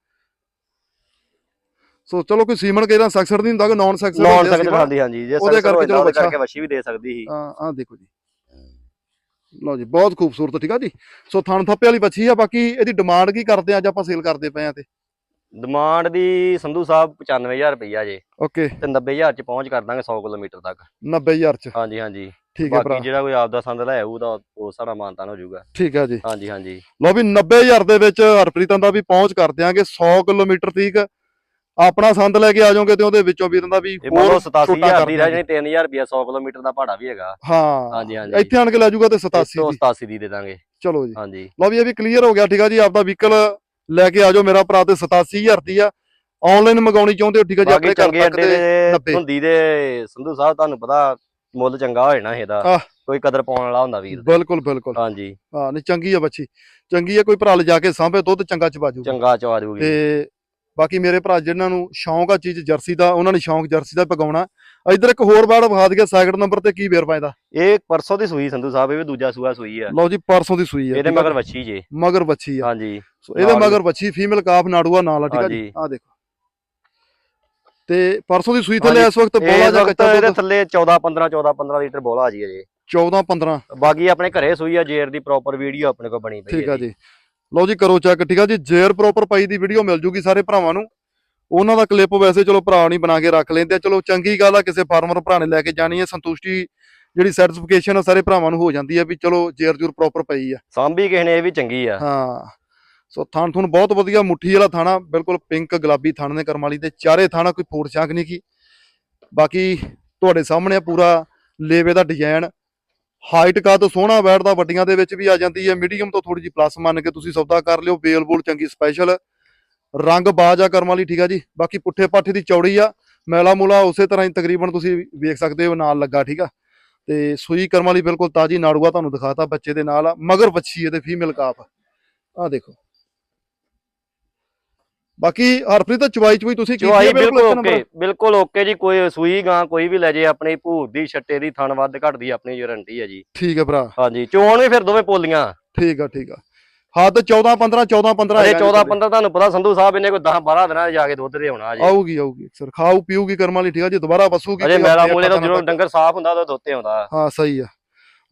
[SPEAKER 1] ਸੋ ਚਲੋ ਕੋਈ ਸੀਮਨ ਕਹਿੰਦਾ ਸੈਕਸਰ ਨਹੀਂ ਹੁੰਦਾ ਕਿ ਨਾਨ ਸੈਕਸਰ
[SPEAKER 2] ਲਾਉਣ ਸਕਦੇ ਹਾਂਜੀ ਹਾਂਜੀ। ਜੇ
[SPEAKER 1] ਉਹਦੇ ਕਰਕੇ ਚਲੋ ਬੱਚਾ-
[SPEAKER 2] ਕਰਕੇ ਵਸ਼ੀ ਵੀ ਦੇ ਸਕਦੀ ਸੀ।
[SPEAKER 1] ਆ ਆ ਦੇਖੋ ਜੀ। ਲਓ ਜੀ ਬਹੁਤ ਖੂਬਸੂਰਤ ਠੀਕ ਆ ਜੀ। ਸੋ ਥਣ ਥੱਪੇ ਵਾਲੀ ਬੱਚੀ ਆ ਬਾਕੀ ਇਹਦੀ ਡਿਮਾਂਡ ਕੀ ਕਰਦੇ ਆ ਅੱਜ ਆਪਾਂ ਸੇਲ ਕਰਦੇ ਪਏ ਆ ਤੇ?
[SPEAKER 2] ਡਿਮਾਂਡ ਦੀ ਸੰਧੂ ਸਾਹਿਬ 95000 ਰੁਪਈਆ ਜੇ।
[SPEAKER 1] ਓਕੇ।
[SPEAKER 2] ਤੇ 90000 ਚ ਪਹੁੰਚ ਕਰ ਦਾਂਗੇ 100 ਕਿਲੋਮੀਟਰ ਤੱਕ।
[SPEAKER 1] 90000 ਚ।
[SPEAKER 2] ਹਾਂਜੀ ਹਾਂਜੀ।
[SPEAKER 1] ਠੀਕ ਹੈ ਭਰਾ।
[SPEAKER 2] ਬਾਕੀ ਜਿਹੜਾ ਕੋਈ ਆਪਦਾ ਸੰਦ ਲੈ ਆਊ ਤਾਂ ਉਸ ਸਾਡਾ ਮਾਨਤਾਨ ਹੋ ਜਾਊਗਾ।
[SPEAKER 1] ਠੀਕ ਹੈ ਜੀ।
[SPEAKER 2] ਹਾਂਜੀ ਹਾਂਜੀ।
[SPEAKER 1] ਲਓ ਵੀ 90000 ਦੇ ਵਿੱਚ ਹਰਪ੍ਰੀਤਾਂ ਦਾ ਵੀ ਪਹੁੰਚ ਕਰ ਦਿਆਂਗੇ 100 ਕਿਲੋਮੀਟਰ ਤੀਕ। ਆਪਣਾ ਸੰਦ ਲੈ ਕੇ ਆ ਜਾਓਗੇ ਤੇ ਉਹਦੇ ਵਿੱਚੋਂ ਵੀ
[SPEAKER 2] ਮੰਨ ਲਓ
[SPEAKER 1] ਹੋਰ
[SPEAKER 2] 87000
[SPEAKER 1] ਕਰ
[SPEAKER 2] ਦੀ ਰਹਿ ਜਾਣੀ 3000 ਰੁਪਿਆ 100 ਕਿਲੋਮੀਟਰ ਦਾ ਭਾੜਾ ਵੀ ਹੈਗਾ।
[SPEAKER 1] ਹਾਂ
[SPEAKER 2] ਹਾਂਜੀ। ਹਾਂਜੀ
[SPEAKER 1] ਇੱਥੇ ਆਣ ਕੇ ਲੈ ਜਾਊਗਾ ਤੇ 87 ਦੀ।
[SPEAKER 2] 87 ਦੀ ਦੇ ਦਾਂਗੇ।
[SPEAKER 1] ਚਲੋ ਜੀ।
[SPEAKER 2] ਹਾਂਜੀ।
[SPEAKER 1] ਲਓ ਵੀ ਇਹ ਵੀ ਕਲੀਅਰ ਹੋ ਗਿਆ ਠੀਕ ਆ ਜੀ? ਆਪਦਾ ਵਹੀਕਲ ਲੈ ਕੇ ਆ ਜਾਓ ਮੇਰਾ ਭਰਾ ਤੇ 87000 ਦੀ ਆ। ਆਨਲਾਈਨ ਮੰਗਾਉਣੀ ਚਾਹੁੰਦੇ ਹੋ ਠੀਕ ਆ ਜੀ? ਆਪਣੇ ਘਰ ਤੱਕ
[SPEAKER 2] ਅੱਡੇ
[SPEAKER 1] ਤੇ
[SPEAKER 2] ਦੇ
[SPEAKER 1] 90
[SPEAKER 2] ਹੁੰਦੀ ਦੇ ਸੰਧੂ ਸਾਹਿਬ ਤੁਹਾਨੂੰ ਪਤਾ ਮੁੱਲ ਚੰਗਾ ਹੋ ਜਾਣਾ ਇਹਦਾ। ਕੋਈ ਕਦਰ ਪਾਉਣ ਵਾਲਾ ਹੁੰਦਾ ਵੀਰ।
[SPEAKER 1] ਬਿਲਕੁਲ ਬਿਲਕੁਲ।
[SPEAKER 2] ਹਾਂਜੀ।
[SPEAKER 1] ਹਾਂ ਨਹੀਂ ਚੰਗੀ ਆ ਬੱਚੀ। ਚੰਗੀ ਆ ਕੋਈ ਭਰਾ ਲਿਜਾ ਕੇ ਸਾਂਭੇ ਦੁੱਧ ਚੰਗਾ ਚਵਾ ਜਾਊਗਾ
[SPEAKER 2] ਚੰਗਾ ਚਵਾ
[SPEAKER 1] ਤੇ ਬਾਕੀ ਮੇਰੇ ਭਰਾ ਜਿਨ੍ਹਾਂ ਨੂੰ ਸ਼ੌਂਕ ਆ ਚੀਜ਼ ਜਰਸੀ ਦਾ ਉਹਨਾਂ ਨੇ ਸ਼ੌਂਕ ਜਰਸੀ ਦਾ ਪਗਾਉਣਾ। ਇਧਰ ਇੱਕ ਹੋਰ ਬਾੜ ਵਿਖਾ ਦਈਏ ਸੈਕਿੰਡ ਨੰਬਰ ਤੇ ਕੀ ਵੇਰ ਪਾਇਦਾ
[SPEAKER 2] ਇਹ ਪਰਸੋਂ ਦੀ ਸੂਈ ਸੰਧੂ ਸਾਹਿਬ ਇਹ ਵੀ ਦੂਜਾ ਸੂਆ ਸੂਈ ਆ।
[SPEAKER 1] ਲਓ ਜੀ ਪਰਸੋਂ ਦੀ ਸੂਈ ਆ
[SPEAKER 2] ਇਹਦੇ ਮਗਰ? ਵੱਛੀ ਜੇ।
[SPEAKER 1] ਮਗਰ ਬੱਚੀ ਆ।
[SPEAKER 2] ਹਾਂਜੀ।
[SPEAKER 1] ਸੋ ਇਹਦੇ। ਮਗਰ ਬੱਚੀ ਫੀਮੇਲ ਕਾਫ ਨਾੜੂਆ ਨਾਲ ਆ ਠੀਕ ਆ ਜੀ। ਆ ਦੇਖੋ। ਤੇ ਪਰਸੋਂ ਦੀ ਸੂਈ ਥੱਲੇ ਇਸ ਵਕਤ ਬੋਲਾ ਜਾਂ ਕੱਚਾ
[SPEAKER 2] ਇਹਦੇ
[SPEAKER 1] ਦੁੱਧ
[SPEAKER 2] ਥੱਲੇ 14 15 14 15 ਲੀਟਰ ਬੋਲਾ ਆ ਜੀ ਅਜੇ।
[SPEAKER 1] 14 15
[SPEAKER 2] ਬਾਕੀ ਆਪਣੇ ਘਰੇ ਸੂਈ ਆ ਜੇਰ ਦੀ ਪ੍ਰੋਪਰ ਵੀਡੀਓ ਆਪਣੇ ਕੋਲ ਬਣੀ ਪਈ
[SPEAKER 1] ਠੀਕ ਆ ਜੀ। ਲਓ ਜੀ ਕਰੋ ਚੈੱਕ ਠੀਕ ਆ ਜੀ? ਜੇਰ ਪ੍ਰੋਪਰ ਪਾਈ ਦੀ ਵੀਡੀਓ ਮਿਲ ਜੂਗੀ ਸਾਰੇ ਭਰਾਵਾਂ ਨੂੰ। ਉਹਨਾਂ ਦਾ ਕਲਿੱਪ ਵੈਸੇ ਚਲੋ ਭਰਾ ਨਹੀਂ ਬਣਾ ਕੇ ਰੱਖ ਲੈਂਦੇ ਆ ਚਲੋ ਚੰਗੀ ਗੱਲ ਆ ਕਿਸੇ ਫਾਰਮਰ ਭਰਾ ਨੇ ਲੈ ਕੇ ਜਾਣੀ ਹੈ ਸੰਤੁਸ਼ਟੀ ਜਿਹੜੀ ਸਰਟੀਫਿਕੇਸ਼ਨ ਆ ਸਾਰੇ ਭਰਾਵਾਂ ਨੂੰ ਹੋ ਜਾਂਦੀ ਆ ਵੀ ਚਲੋ ਜੇਰ ਜੂਰ ਪ੍ਰੋਪਰ ਪਈ ਆ।
[SPEAKER 2] ਸਾਂਭੀ ਕਿਸੇ ਨੇ ਇਹ ਵੀ ਚੰਗੀ ਆ।
[SPEAKER 1] ਹਾਂ। ਸੋ ਥਣ ਥੁਣ ਬਹੁਤ ਵਧੀਆ ਮੁੱਠੀ ਵਾਲਾ ਥਾਣਾ ਬਿਲਕੁਲ ਪਿੰਕ ਗੁਲਾਬੀ ਥਣ ਨੇ ਕਰਮ ਵਾਲੀ ਤੇ ਚਾਰੇ ਥਾਣਾ ਕੋਈ ਫੋੜ ਛਾਂਕ ਨਹੀਂ ਕੀ। ਬਾਕੀ ਤੁਹਾਡੇ ਸਾਹਮਣੇ ਪੂਰਾ ਲੇਵੇ ਦਾ ਡਿਜ਼ਾਈਨ ਹਾਈਟ ਕਾ ਤੋਂ ਸੋਹਣਾ ਬੈਠਦਾ, ਵੱਡੀਆਂ ਦੇ ਵਿੱਚ ਵੀ ਆ ਜਾਂਦੀ ਹੈ। ਮੀਡੀਅਮ ਤੋਂ ਥੋੜੀ ਜਿਹੀ ਪਲੱਸ ਮੰਨ ਕੇ ਤੁਸੀਂ ਸੌਦਾ ਕਰ ਲਿਓ। ਬੇਲ ਬੋਲ ਚੰਗੀ ਸਪੈਸ਼ਲ ਰੰਗ ਬਾਜ ਆ ਕਰਮ ਵਾਲੀ, ਠੀਕ ਆ ਜੀ। ਬਾਕੀ ਪੁੱਠੇ ਪਾਠੇ ਦੀ ਚੌੜੀ ਆ। ਮੈਲਾ ਮੂਲਾ ਉਸੇ ਤਰ੍ਹਾਂ ਹੀ ਤਕਰੀਬਨ ਤੁਸੀਂ ਵੇਖ ਸਕਦੇ ਹੋ, ਨਾਲ ਲੱਗਾ, ਠੀਕ ਆ। ਤੇ ਸੂਈ ਕਰਮ ਵਾਲੀ ਬਿਲਕੁਲ ਤਾਜੀ ਨਾੜੂਆ ਤੁਹਾਨੂੰ ਦਿਖਾਤਾ ਬੱਚੇ ਦੇ ਨਾਲ ਆ। ਮਗਰ ਬੱਚੀ ਇਹਦੇ ਫੀਮੇਲ ਕਾਫ ਆ ਦੇਖੋ। ਬਾਕੀ ਹਰਪ੍ਰੀਤ ਚਵਾਈ ਚਵਾਈ ਤੁਸੀਂ ਕੀਤੀ
[SPEAKER 2] ਚਵਾਈ ਬਿਲਕੁਲ। ਓਕੇ ਬਿਲਕੁਲ ਓਕੇ ਜੀ ਕੋਈ ਸੂਈ ਗਾਂ ਕੋਈ ਵੀ ਲੈ ਜੇ ਆਪਣੀ ਭੂਰ ਦੀ ਛੱਟੇ ਦੀ ਥਣ ਵੱਧ ਘਟਦੀ ਆਪਣੀ ਗਾਰੰਟੀ ਹੈ ਜੀ।
[SPEAKER 1] ਠੀਕ ਹੈ ਭਰਾ।
[SPEAKER 2] ਹਾਂਜੀ ਚੋਣ ਵੀ ਫਿਰ ਦੋਵੇਂ ਪੋਲੀਆਂ।
[SPEAKER 1] ਠੀਕ ਆ ਠੀਕ ਆ। ਹੱਦ 14 15 14 15
[SPEAKER 2] ਅਜੇ 14 15 ਤੁਹਾਨੂੰ ਪਤਾ ਸੰਧੂ ਸਾਹਿਬ ਇਹਨੇ ਕੋਈ 10 12 ਦਿਨਾਂ ਜਾ ਕੇ ਦੁੱਧ ਦੇ ਆਉਣਾ ਜੀ।
[SPEAKER 1] ਆਊਗੀ ਆਊਗੀ ਸਰ ਖਾਊ ਪੀਊਗੀ ਕਰਮ ਵਾਲੀ ਠੀਕ ਆ ਜੀ ਦੁਬਾਰਾ ਵਸੂਗੀ
[SPEAKER 2] ਅਜੇ
[SPEAKER 1] ਕੋਈ
[SPEAKER 2] ਮੈਲਾ ਤੋਂ
[SPEAKER 1] ਹੱਥਾਂ
[SPEAKER 2] ਜਦੋਂ। ਡੰਗਰ ਸਾਫ਼ ਹੁੰਦਾ ਉਦੋਂ ਦੁੱਤੇ ਆਉਂਦਾ
[SPEAKER 1] ਹਾਂ ਸਹੀ ਆ।